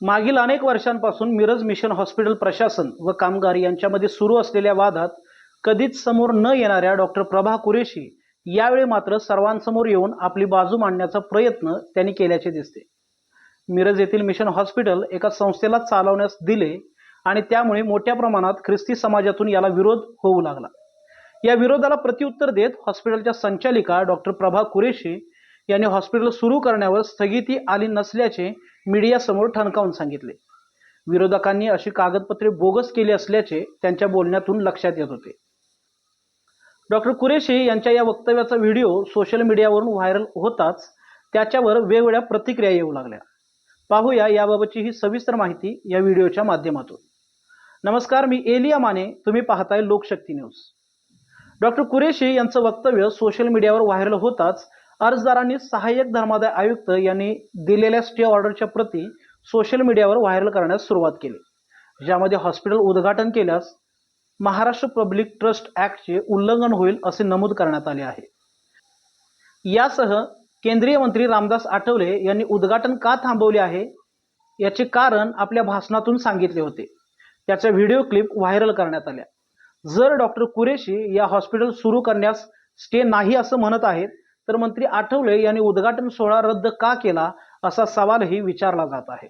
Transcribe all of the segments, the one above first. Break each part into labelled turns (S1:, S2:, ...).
S1: मागील अनेक वर्षांपासून मिरज मिशन हॉस्पिटल प्रशासन व कामगार यांच्यामध्ये सुरू असलेल्या वादात कधीच समोर न येणाऱ्या डॉक्टर प्रभा कुरेशी यावेळी मात्र सर्वांसमोर येऊन आपली बाजू मांडण्याचा प्रयत्न त्यांनी केल्याचे दिसते. मिरज येथील मिशन हॉस्पिटल एका संस्थेला चालवण्यास दिले आणि त्यामुळे मोठ्या प्रमाणात ख्रिस्ती समाजातून याला विरोध होऊ लागला. या विरोधाला प्रत्युत्तर देत हॉस्पिटलच्या संचालिका डॉक्टर प्रभा कुरेशी यांनी हॉस्पिटल सुरू करण्यावर स्थगिती आली नसल्याचे मीडियासमोर ठणकावून सांगितले. विरोधकांनी अशी कागदपत्रे बोगस केली असल्याचे त्यांच्या बोलण्यातून लक्षात येत होते. डॉक्टर कुरेशी यांच्या या वक्तव्याचा व्हिडिओ सोशल मीडियावरून व्हायरल होताच त्याच्यावर वेगवेगळ्या प्रतिक्रिया येऊ लागल्या. पाहूया याबाबतची ही सविस्तर माहिती या व्हिडिओच्या माध्यमातून. नमस्कार मी एलिया माने. तुम्ही पाहताय लोकशक्ती न्यूज. डॉक्टर कुरेशी यांचं वक्तव्य सोशल मीडियावर व्हायरल होताच अर्जदारांनी सहाय्यक धर्मादाय आयुक्त यांनी दिलेल्या स्टे ऑर्डरच्या प्रती सोशल मीडियावर व्हायरल करण्यास सुरुवात केली ज्यामध्ये हॉस्पिटल उद्घाटन केल्यास महाराष्ट्र पब्लिक ट्रस्ट ॲक्टचे उल्लंघन होईल असे नमूद करण्यात आले आहे. यासह केंद्रीय मंत्री रामदास आठवले यांनी उद्घाटन का थांबवले आहे याचे कारण आपल्या भाषणातून सांगितले होते. त्याच्या व्हिडिओ क्लिप व्हायरल करण्यात आल्या. जर डॉक्टर कुरेशी या हॉस्पिटल सुरू करण्यास स्टे नाही असं म्हणत आहेत तर मंत्री आठवले यांनी उद्घाटन सोहळा रद्द का केला असा सवालही विचारला जात आहे.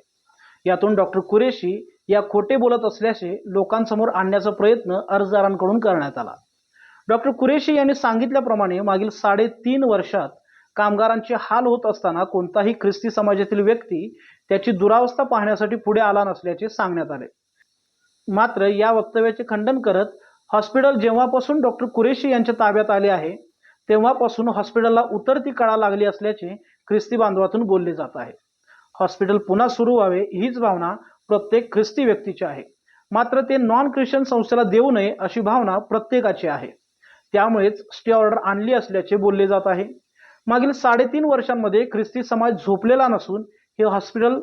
S1: यातून डॉक्टर कुरेशी या खोटे बोलत असल्याचे लोकांसमोर आणण्याचा प्रयत्न अर्जदारांकडून करण्यात आला. डॉक्टर कुरेशी यांनी सांगितल्याप्रमाणे मागील साडेतीन वर्षात कामगारांचे हाल होत असताना कोणताही ख्रिस्ती समाजातील व्यक्ती त्याची दुरावस्था पाहण्यासाठी पुढे आला नसल्याचे सांगण्यात आले. मात्र या वक्तव्याचे खंडन करत हॉस्पिटल जेव्हापासून डॉक्टर कुरेशी यांच्या ताब्यात आले आहे तेव्हापासून हॉस्पिटलला उतरती कळा लागली असल्याचे ख्रिस्ती बांधवातून बोलले जात आहे. हॉस्पिटल पुन्हा सुरू व्हावे हीच भावना प्रत्येक ख्रिस्ती व्यक्तीची आहे. मात्र ते नॉन ख्रिश्चन संस्थेला देऊ नये अशी भावना प्रत्येकाची आहे. त्यामुळेच स्टे ऑर्डर आणली असल्याचे बोलले जात आहे. मागील साडेतीन वर्षांमध्ये ख्रिस्ती समाज झोपलेला नसून हे हॉस्पिटल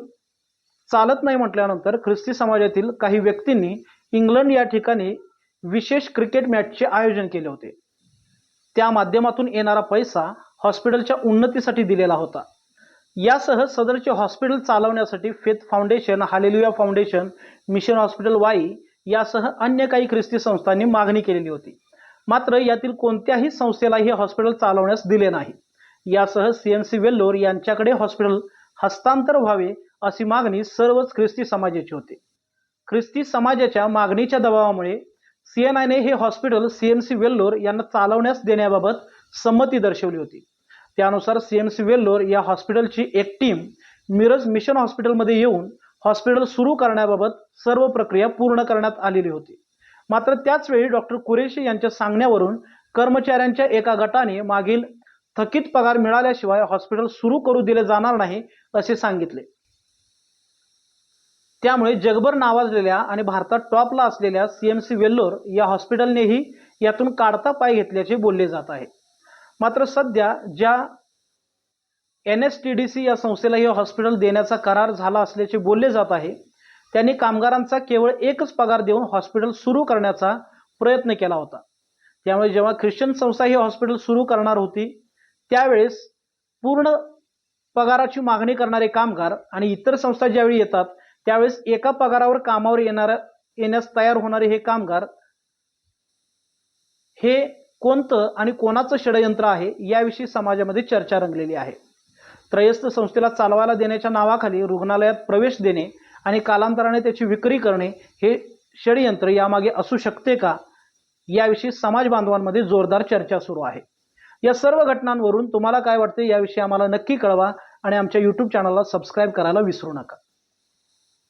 S1: चालत नाही म्हटल्यानंतर ख्रिस्ती समाजातील काही व्यक्तींनी इंग्लंड या ठिकाणी विशेष क्रिकेट मॅचचे आयोजन केले होते. त्या माध्यमातून येणारा पैसा हॉस्पिटलच्या उन्नतीसाठी दिलेला होता. यासह सदरचे हॉस्पिटल चालवण्यासाठी faith foundation hallelujah foundation mission hospital Wai यासह अन्य काही ख्रिस्ती संस्थांनी मागणी केलेली होती. मात्र यातील कोणत्याही संस्थेला हे हॉस्पिटल चालवण्यास दिले नाही. यासह सी एन सी वेल्लोर यांच्याकडे हॉस्पिटल हस्तांतर व्हावे अशी मागणी सर्वच ख्रिस्ती समाजाची होती. ख्रिस्ती समाजाच्या मागणीच्या दबावामुळे सी एन आयने हे hospital C M C Vellore यांना चालवण्यास देण्याबाबत संमती दर्शवली होती. त्यानुसार सी एम सी वेल्लोर या हॉस्पिटलची एक टीम मिरज मिशन हॉस्पिटलमध्ये येऊन हॉस्पिटल सुरू करण्याबाबत सर्व प्रक्रिया पूर्ण करण्यात आलेली होती. मात्र त्याचवेळी डॉक्टर कुरेशी यांच्या सांगण्यावरून कर्मचाऱ्यांच्या एका गटाने मागील थकीत पगार मिळाल्याशिवाय हॉस्पिटल सुरू करू दिले जाणार नाही असे सांगितले. त्यामुळे जगभर नावाजलेल्या आणि भारतात टॉपला असलेल्या सी एम सी वेल्लोर या हॉस्पिटलनेही यातून काढता पाय घेतल्याचे बोलले जात आहे. मात्र सध्या ज्या N S T D C या संस्थेला हे हॉस्पिटल देण्याचा करार झाला असल्याचे बोलले जात आहे त्यांनी कामगारांचा केवळ एकच पगार देऊन हॉस्पिटल सुरू करण्याचा प्रयत्न केला होता. त्यामुळे जेव्हा ख्रिश्चन संस्था ही हॉस्पिटल सुरू करणार होती त्यावेळेस पूर्ण पगाराची मागणी करणारे कामगार आणि इतर संस्था ज्यावेळी येतात त्यावेळेस एका पगारावर कामावर येणाऱ्या येण्यास तयार होणारे हे कामगार हे कोणतं आणि कोणाचं षडयंत्र आहे याविषयी समाजामध्ये चर्चा रंगलेली आहे. त्रयस्थ संस्थेला चालवायला देण्याच्या नावाखाली रुग्णालयात प्रवेश देणे आणि कालांतराने त्याची विक्री करणे हे षडयंत्र यामागे असू शकते का याविषयी समाज बांधवांमध्ये जोरदार चर्चा सुरू आहे. या सर्व घटनांवरून तुम्हाला काय वाटते याविषयी आम्हाला नक्की कळवा आणि आमच्या यूट्यूब चॅनलला सबस्क्राईब करायला विसरू नका.